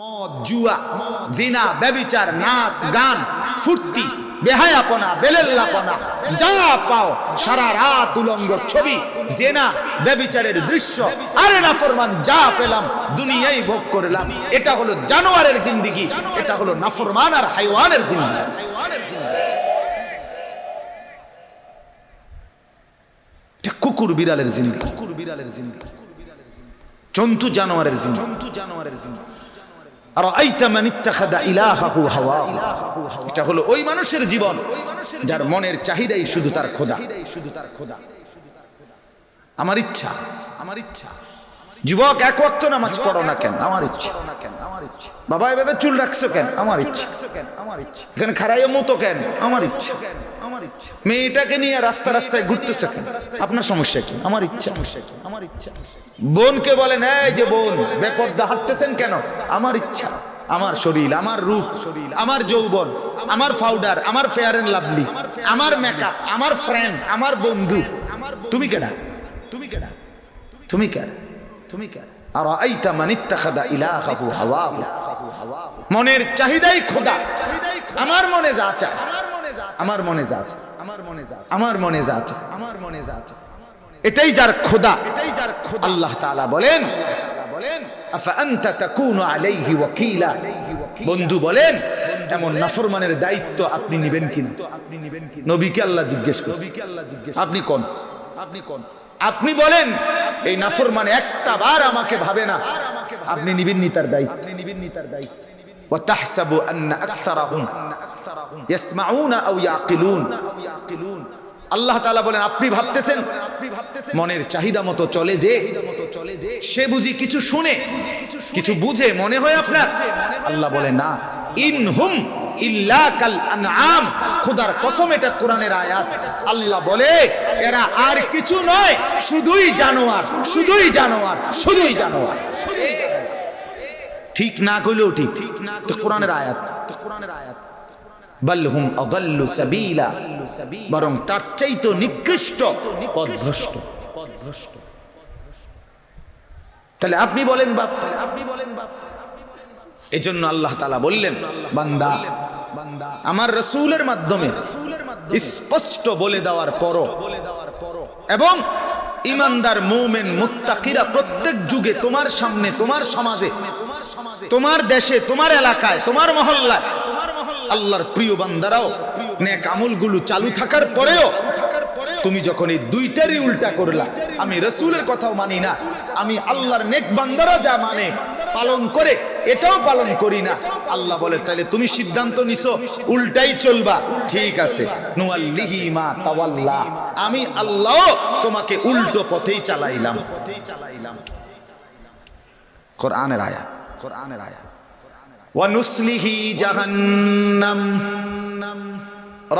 মদ, জুয়া, জিনা, ব্যবিচার, নাচ, গান, ফুর্তি, বেহায়াপনা, বেলেল্লাপনা, যা পাও, সারা রাত উলঙ্গ ছবি, জেনা, ব্যবিচারের দৃশ্য, আরে না ফরমান, যা পেলাম ভোগ করলাম। এটা হলো জানোয়ারের জিন্দিগি, এটা হলো নাফরমান আর হাইওয়ানের জিন্দিগি। কুকুর বিড়ালের জিন্দিগি কুকুর বিড়ালের জিন্দিগি। জন্তু জানোয়ারের জিন্দিগি জন্তু জানোয়ারের জিন্দিগি। আইতা ওই মানুষের যার মনের চাহিদাই শুধু তার খোদা। শুধু তার খোদা আমার ইচ্ছা আমার ইচ্ছা। যুবক কেন? আমার ইচ্ছা। চুল রাখছো কেন? আমার ইচ্ছা। আমার ইচ্ছা মতো কেন? আমার ইচ্ছা। আমার ইচ্ছা মেয়েটাকে নিয়ে রাস্তা রাস্তায় ঘুরতেছে আপনার সমস্যা কি? আমার ইচ্ছা। সমস্যা কি আমার ইচ্ছা বোনকে বলেন, এই যে বোন, বেপর্দা হাঁটতেছেন কেন? আমার ইচ্ছা, আমার শরীর, আমার রূপ শরীর আমার যৌবন, আমার পাউডার আমার ফেয়ার এন্ড লাভলি আমার মেকআপ আমার ফ্রেন্ড আমার বন্ধু। তুমি কেডা? তুমি কেডা? তুমি কেডা? তুমি কেডা? আর আইতা হাওয়াহু। মনের চাহিদাই খোদা। আমার মনে যা চায়, আমার মনে যা চায়, আমার মনে যা আমার মনে যা চায়, আমার মনে যা চায়। এটাই যার খোদা এটাই যার খোদা আল্লাহ তাআলা বলেন বলেন আফাআনতা তাকুনু আলাইহি ওয়াকিলা বন্ধু বলেন এমন নাফরমানের দায়িত্ব আপনি নেবেন কিনা আপনি নেবেন কি নবীকে আল্লাহ জিজ্ঞেস করেন নবীকে আল্লাহ জিজ্ঞেস আপনি কোন আপনি কোন আপনি বলেন এই নাফরমান একটা বার আমাকে ভাবে না আপনি নিবেন নি তার দায়িত্ব আপনি নিবেন নি তার দায়িত্ব وتحسب أن أكثرهم يسمعون أو يعقلون আল্লাহ তাআলা বলেন আপনি ভাবতেছেন মনের চাহিদা মতো চলে যে সে বুঝি কিছু শুনে কিছু বুঝে মনে হয় আপনার? আল্লাহ বলে না ইনহুম ইল্লা কাল আনআম। খোদার কসম এটা কোরআনের আয়াত। আল্লাহ বলে এরা আর কিছু নয় শুধুই জানোয়ার শুধুই জানোয়ার শুধুই জানোয়ার। ঠিক না কইলেও ঠিক। তো কোরআনের আয়াত। কোরআনের আয়াত। বাল্হুম আদাল্লু সাবিলা। বরং তার চাইতো নিকৃষ্ট পথভ্রষ্ট পথভ্রষ্ট তাহলে আপনি বলেন বাপ আপনি বলেন বাপ। এজন্য আল্লাহ তাআলা বললেন, বান্দা, আমার রসুলের মাধ্যমে স্পষ্ট বলে দেওয়ার পরও এবং ইমানদার মৌমেন মুত্তাকিরা প্রত্যেক যুগে তোমার সামনে, তোমার সমাজে, তোমার দেশে, তোমার এলাকায়, তোমার মহল্লায় আল্লাহর প্রিয় বান্দারাও, নেক আমলগুলো চালু থাকার পরেও তুমি যখন এই দুইটারই উল্টা করলা, আমি রসুলের কথাও মানি না, আমি আল্লাহর নেক বান্দারা যা মানে পালন করে, এটাও পালন করি না। আল্লাহ বলে তাহলে তুমি সিদ্ধান্ত নিছো, উল্টাই চলবা। ঠিক আছে। আমি আল্লাহ তোমাকে উল্টো পথেই চালাইলাম। পথেই চালাইলাম কোরআনের আয়া কোরআনের আয়া ওয়ানুসলিহি জাহান্নাম।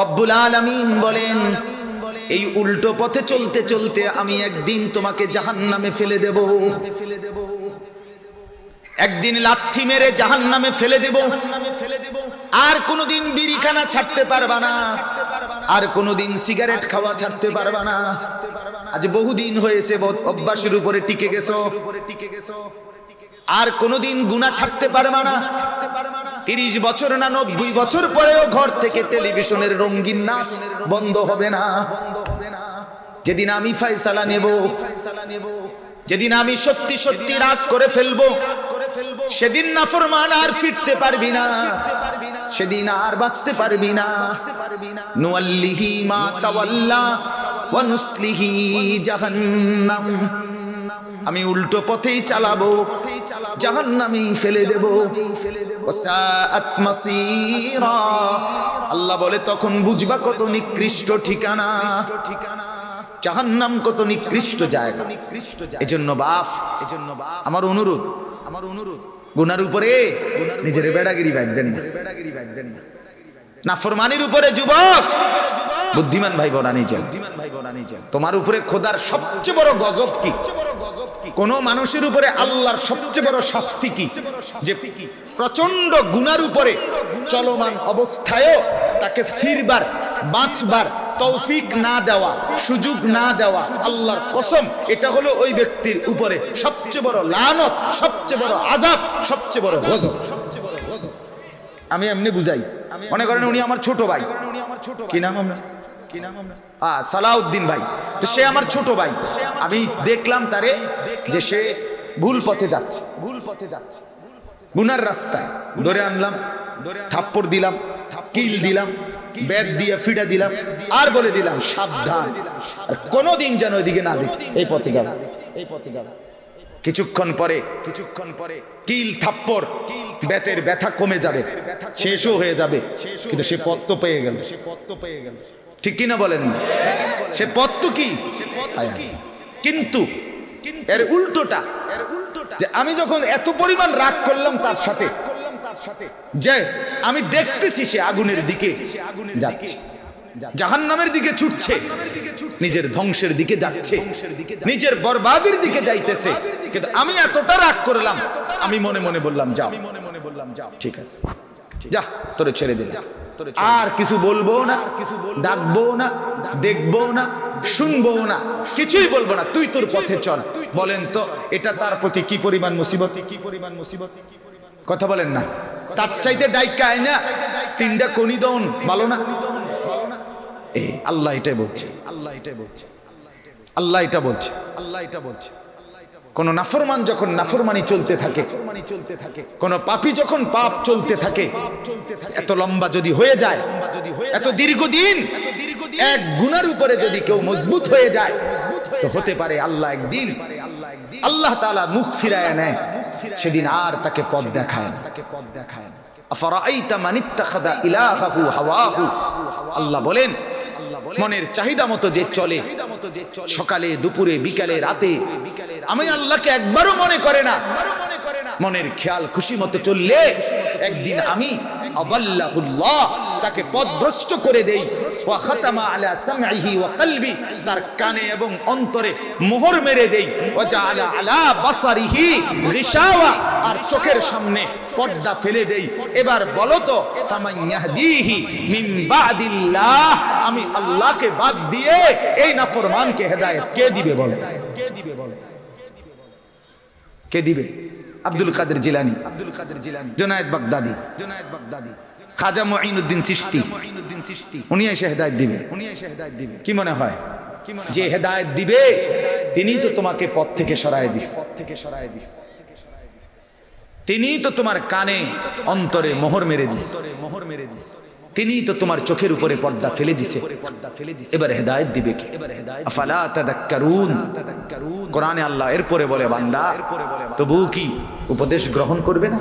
রব্বুল আলামিন বলেন, এই উল্টো পথে চলতে চলতে আমি একদিন তোমাকে জাহান্নামে ফেলে দেব। একদিন লাথি মেরে জাহান্নামে ফেলে দেব। আর কোনোদিন বিড়িখানা ছাড়তে পারবা না। আর কোনোদিন সিগারেট খাওয়া ছাড়তে পারবা না। আজ বহুদিন হয়েছে অভ্যাসের উপরে টিকে গেছো টিকে গেছো। আর কোনোদিন গুণা ছাড়তে পারবা না। তিরিশ বছর না নব্বই বছর পরেও ঘর থেকে টেলিভিশনের রঙিন নাচ বন্ধ হবে না। যেদিন আমি ফাইসালা নেব, যেদিন আমি সত্যি সত্যি রাগ করে ফেলব, সেদিন না ফরমান আর ফিরতে পারবি না। সেদিন আর বাঁচতে পারবি না। নুয়াল্লিহি মা তাওয়াল্লা ওয়া জাহান্নাম। আমি উল্টো পথেই চালাবো। জাহান্নামি ফেলে দেব। আল্লাহ বলে, তখন বুঝবা কত নিকৃষ্ট ঠিকানা। জাহান্নাম কত নিকৃষ্ট জায়গা। নিকৃষ্ট এজন্য বাপ এজন্য বাপ। আমার অনুরোধ আমার অনুরোধ। গুনার উপরে নিজের বেড়াগিরি বাঁধবেন না। বেড়াগিরি বাঁধবেন না নাফরমানির উপরে যুবক। বুদ্ধিমান ভাই বোনা নিজের বুদ্ধিমান ভাই বোনা নিজের তোমার উপরে খোদার সবচেয়ে বড় গজব কি? কোন মানুষের উপরে আল্লাহর সবচেয়ে বড় শাস্তি কি? যে প্রচণ্ড গুনার উপরে চলমান অবস্থায়ও তাকে ফিরবার, বাঁচবার তৌফিক না দেওয়া, সুযোগ না দেওয়া আল্লাহর কসম, এটা হলো ওই ব্যক্তির উপরে সবচেয়ে বড় লানত, সবচেয়ে সবচেয়ে বড় আজাব সবচেয়ে বড় গজব। আমি এমনি বুঝাই। মনে করেন উনি আমার ছোট ভাই। কি নাম আমরা কি নাম আমরা হ্যাঁ সালাউদ্দিন ভাই। তো সে আমার ছোট ভাই। আমি দেখলাম তারে যে সে ভুল পথে যাচ্ছে। ভুল পথে যাচ্ছে গুনার রাস্তায় ধরে আনলাম, থাপ্পড় দিলাম, কিল দিলাম, বেদ দিয়ে ফিটা দিলাম, আর বলে দিলাম, সাবধান। কোনোদিন যেন ওইদিকে না দেখি। এই পথে যাবে। এই পথে যাবে কিছুক্ষণ পরে কিছুক্ষণ পরে কিল থাপ্পর বেতের ব্যথা কমে যাবে। শেষও হয়ে যাবে। কিন্তু সে পথ তো পেয়ে গেল। সে পথ তো পেয়ে গেল ঠিক কিনা বলেন না? সে পথ তো কি। কিন্তু এর উল্টোটা। এর উল্টোটা। যে আমি যখন এত পরিমাণ রাগ করলাম তার সাথে যে আমি দেখতেছি সে আগুনের দিকে যাচ্ছে। জাহান নামের দিকে ছুটছে। নিজের ধ্বংসের দিকে যাচ্ছে। নিজের বরবাদের দিকে যাইতেছে। কিন্তু আমি এতটা রাগ করলাম আমি মনে মনে বললাম যাও। মনে মনে বললাম যাও। ঠিক আছে। যা তোরে ছেড়ে দিলাম। আর কিছু বলব না কিছু ডাকবো না। দেখব না শুনব না কিছুই বলব না তুই তোর পথে চল। বলেন তো এটা তার প্রতি কি পরিমাণ মুসিবত? কি পরিমাণ মুসিবত? কথা বলেন না। তার চাইতে ডাইকা আয় না। তিনটা কনি দন ভালো না? এ আল্লাহ এটাই বলছে। আল্লাহ এটাই বলছে। আল্লাহ এটা বলছে। আল্লাহ এটা বলছে। কোন নাফরমান যখন নাফরমানি চলতে থাকে চলতে থাকে। কোন পাপী যখন পাপ চলতে থাকে এত লম্বা যদি হয়ে যায় এত দীর্ঘদিন এক গুনার উপরে যদি কেউ মজবুত হয়ে যায়, তো হতে পারে আল্লাহ একদিন আল্লাহ তাআলা মুখ ফিরায় নেয়। সেদিন আর তাকে পথ দেখায় না। তাকে পথ দেখায় না আল্লাহ বলেন, মনের চাহিদা মতো যে চলে, সকালে, দুপুরে, বিকালে, রাতে, আমি আল্লাহকে একবারও মনে করে না। মনের খেয়াল, খুশি মতো চললে একদিন আমি তাকে পথভ্রষ্ট করে দেই। ওয়া খাতামা আলা সামঈহি ওয়া কলবি, তার কানে এবং অন্তরে মোহর মেরে দেই। ওয়া জাআলা আলা বাসারিহি গিশাওয়া, আর চোখের সামনে পর্দা ফেলে দেই। এবার বলো তো, ফামান ইয়াহদিহি মিন বাদিল্লাহ, আমি আল্লাহকে বাদ দিয়ে এই নাফরমানকে হেদায়েত কে দিবে বলো? কে দিবে? বলো কে দিবে আব্দুল কাদের জিলানি। আব্দুল কাদের জিলানি জোনায়েদ বাগদাদি জোনায়েদ বাগদাদি। খাজা মুঈনুদ্দিন চিশতি। উনি এসে হেদায়ত দিবে। উনি এসে হেদায়ত দিবে। কি মনে হয়? যে হেদায়েত দিবে তিনি তো তোমাকে পথ থেকে সরায় দিস পথ থেকে সরায় দিস তিনি তো তোমার কানে অন্তরে মোহর মেরে দিস মোহর মেরে দিস তিনি তো তোমার চোখের উপরে পর্দা ফেলে দিছে। এবার হেদায়ত দিবে কে? আফালা তাদাক্কারুন? কোরআনে আল্লাহ এরপরে বলে, বান্দা, তবু কি উপদেশ গ্রহণ করবে না?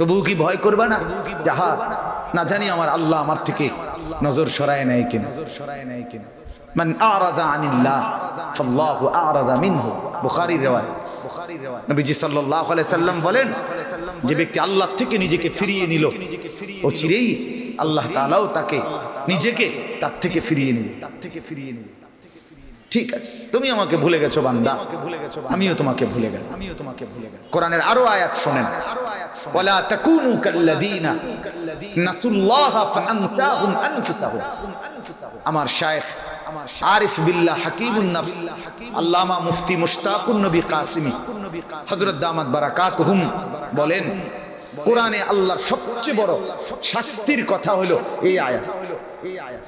তবু কি ভয় করবে না? যাহা না জানি আমার আল্লাহ আমার থেকে নজর সরায় নেয় কিনা। নজর সরায় নেয় কিনা মান আরাজা আনিল্লাহ, ফাল্লাহু আরাজা মিনহু। বুখারীর রিওয়ায়াত বুখারীর রিওয়ায়াত নবীজি সাল্লাল্লাহু আলাইহি সাল্লাম বলেন, যে ব্যক্তি আল্লাহ থেকে নিজেকে ফিরিয়ে নিল, ও চিরেই আল্লাহ তাআলাও তাকে নিজেকে তার থেকে ফিরিয়ে নিল তার থেকে ফিরিয়ে নিল ঠিক আছে তুমি আমাকে ভুলে গেছো বান্দা। ভুলে গেছো আমিও তোমাকে ভুলে গেলাম। আমিও তোমাকে ভুলে গেলাম। কোরআনের আরও আয়াত শোনেন। আরও আয়াত ওয়ালা তাকুনু কাল্লাযিনা নাসুল্লাহা ফাআনসাহুম আনফুসাহুম। আমার শায়েখ আমার আরিফ বিল্লাহ হাকিমুন নফস। আল্লামা মুফতি মুশতাকুন নবী কাসিমি। হযরত দামাত বারাকাতুহুম বলেন কোরআনে আল্লাহর সবচেয়ে বড় শাস্তির কথা হলো এই আয়াত।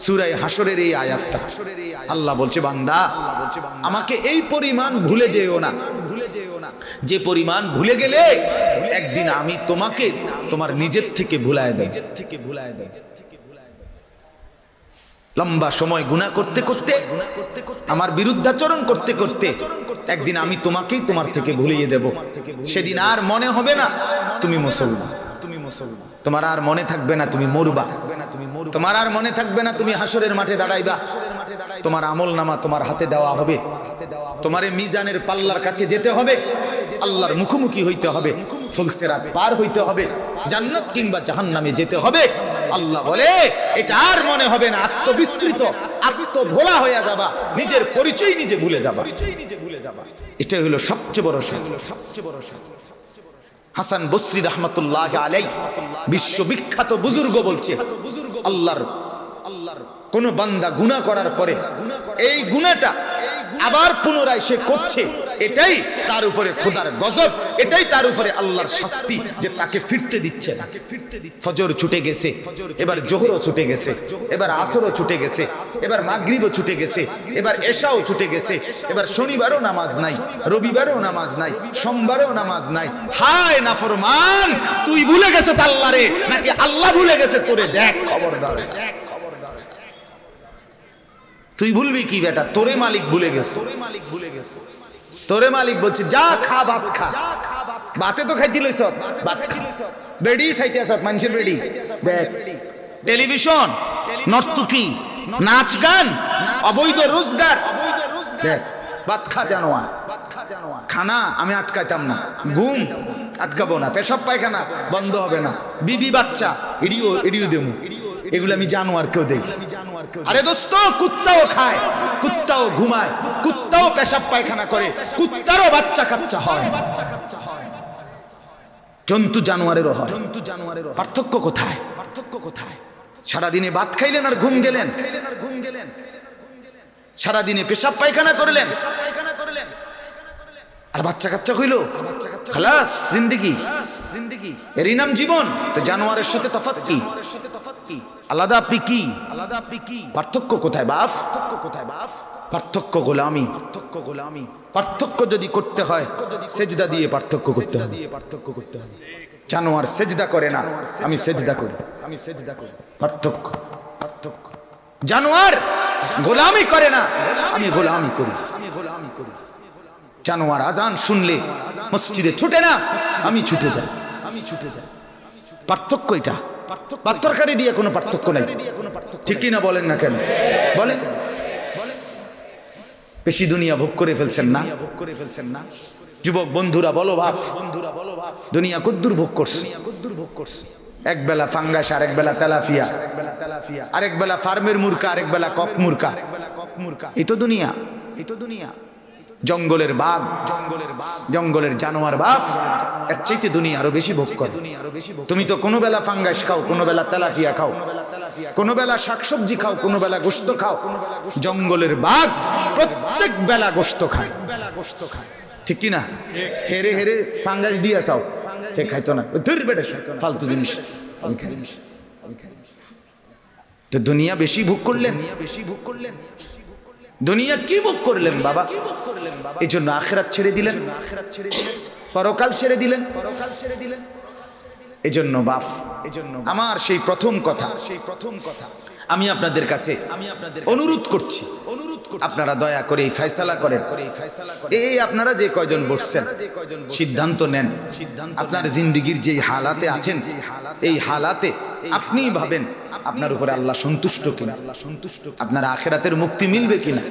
সুরায় হাসরের এই আয়াতটা। আল্লাহ বলছে, বান্দা, আমাকে এই পরিমাণ ভুলে যেও না। যে পরিমাণ ভুলে গেলে একদিন আমি তোমাকে তোমার নিজের থেকে ভুলায় দেয় থেকে ভুলায় দেয় লম্বা সময় গুণা করতে করতে, আমার বিরুদ্ধাচরণ করতে করতে একদিন আমি তোমাকেই তোমার থেকে ভুলিয়ে দেব। সেদিন আর মনে হবে না তুমি মুসলমান তুমি মুসলমান। তোমার আর মনে থাকবে না তুমি মরবা। তোমার আর মনে থাকবে না তুমি হাসরের মাঠে দাঁড়াইবা। তোমার আমল নামা তোমার হাতে দেওয়া হবে। তোমার মিজানের পাল্লার কাছে যেতে হবে। আল্লাহর মুখোমুখি হইতে হবে। ফুলসেরাত পার হইতে হবে। জান্নাত কিংবা জাহান্নামে যেতে হবে। আল্লাহ বলে, এটা আর মনে হবে না। আত্মবিস্মৃত, আত্মভোলা হয়ে যাবা। নিজের পরিচয় নিজে ভুলে যাবা। নিজে ভুলে যাবা এটাই হলো সবচেয়ে বড় শাস্তি সবচেয়ে বড় শাস্তি। হাসান বসরি রহমতুল্লাহ আলাই বিশ্ববিখ্যাত বুজুর্গ বলছে, আল্লাহর আল্লাহর কোন বান্দা গুনাহ করার পরে এই গুণাটা আবার পুনরায় সে করছে। এটাই তার উপরে খোদার গজব, এটাই তার উপরে আল্লাহর শাস্তি যে তাকে ফিরতে দিচ্ছে। না। ফজর ছুটে গেছে, এবার জোহরও ছুটে গেছে, এবার আসরও ছুটে গেছে, এবার মাগরিবও ছুটে গেছে, এবার এশাও ছুটে গেছে, এবার শনিবারও নামাজ নাই, রবিবারও নামাজ নাই, সোমবারও নামাজ নাই। হায় নাফরমান, তুই ভুলে গেছো আল্লাহরে নাকি আল্লাহ ভুলে গেছে তোরে? দেখ খবর খবরদার। তুই ভুলবি কি বেটা? তোরে মালিক ভুলে গেছে তোরে মালিক ভুলে গেছে। তোরে মালিক বলছে যা খা ভাত খা। বাতে তো খাইতে লইছ? ভাত বেডি খাইতে আছ মানুষের বেডি দেখ টেলিভিশন নর্তুকি নাচ গান অবৈধ রোজগার। দেখ ভাত খা জানোয়ার। খানা আমি আটকাইতাম না। ঘুম আটকাবো না, পেশাব পায়খানা বন্ধ হবে না। বিবি বাচ্চা, এডিও এডিও দেবো। এগুলো আমি জানোয়ার কেউ দেখি আরে দোস্ত, কুত্তাও খায়, কুত্তাও ঘুমায়, কুত্তাও পেশাব পায়খানা করে, কুত্তারও বাচ্চা কাচ্চা হয়। জন্তু জানোয়ারেরও হয়। জন্তু জানোয়ারেরও পার্থক্য কোথায়? পার্থক্য কোথায় সারাদিনে ভাত খাইলেন আর ঘুম গেলেন। খাইলেন আর ঘুম গেলেন সারাদিনে পেশাব পায়খানা করলেন পায়খানা করলেন। আর বাচ্চা কাচ্চা হইল? খালাস, জিন্দিগি। জিন্দিগি এরই নাম জীবন? তো জানোয়ারের সাথে তফাৎ কি? আলাদা আপনি কি? আলাদা আপনি কি পার্থক্য কোথায় বাফ পার্থক্য কোথায় বাফ পার্থক্য গোলামি। পার্থক্য গোলামি পার্থক্য যদি করতে হয়, সেজদা দিয়ে পার্থক্য করতে হবে। দিয়ে পার্থক্য করতে হবে জানোয়ার সেজদা করে না, আমি সেজদা করি। আমি সেজদা করি পার্থক্য পার্থক্য। জানোয়ার গোলামি করে না, আমি গোলামি করি। জানোয়ার আজান শুনলে মসজিদে ছুটে না, আমি ছুটে যাই। আমি ছুটে যাই পার্থক্য এটা। পাত্তরকারি দিয়ে কোনো পার্থক্য নাই। ঠিকই না বলেন না কেন? বলে বেশি দুনিয়া ভোগ করে ফেলছেন না? ভোগ করে ফেলছেন না যুবক বন্ধুরা, বলো বাপ বন্ধুরা বলো বাপ দুনিয়া কদ্দুর ভোগ করছে। কদ্দুর ভোগ করছে এক বেলা ফাঙ্গাস, আরেক বেলা তেলাফিয়া। আরেক বেলা ফার্মের মুরকা, আরেক বেলা কক মুরকা। এই তো দুনিয়া এই তো দুনিয়া। জঙ্গলের বাঘ জঙ্গলের বাঘ জঙ্গলের জানোয়ার বাঘ, এর চাইতে দুনিয়া আরও বেশি ভোগ করে। তুমি তো কোনো বেলা ফাঙ্গাস খাও, কোনো বেলা তেলাফিয়া খাও, কোনো বেলা শাকসবজি খাও, কোনো বেলা গোস্ত খাও। জঙ্গলের বাঘ প্রত্যেক বেলা গোস্ত খায়। বেলা গোস্ত খায় ঠিক কি না হেরে হেরে ফাঙ্গাস দিয়ে চাও, সে খাইতো না। ধর বেটে ফালতু জিনিস। আমি খাই। আমি খাই। তো দুনিয়া বেশি ভোগ করলেন দুনিয়া বেশি ভোগ করলেন? দুনিয়া কি ভোগ করলেন বাবা? এই জন্য আখেরাত ছেড়ে দিলেন। আখেরাত ছেড়ে দিলেন পরকাল ছেড়ে দিলেন। পরকাল ছেড়ে দিলেন এই জন্য বাফ। এই জন্য আমার সেই প্রথম কথা। সেই প্রথম কথা আমি আপনাদের কাছে আমি আপনাদের অনুরোধ করছি। অনুরোধ করছি আপনারা দয়া করে এই ফয়সালা করেন। এই আপনারা যে কয়জন বসছেন, সিদ্ধান্ত নেন। আপনার জিন্দিগির যে হালাতে আছেন, এই হালাতে আপনি ভাবেন আপনার উপরে আল্লাহ সন্তুষ্ট কিনা? আল্লাহ সন্তুষ্ট আপনার আখেরাতের মুক্তি মিলবে কিনা?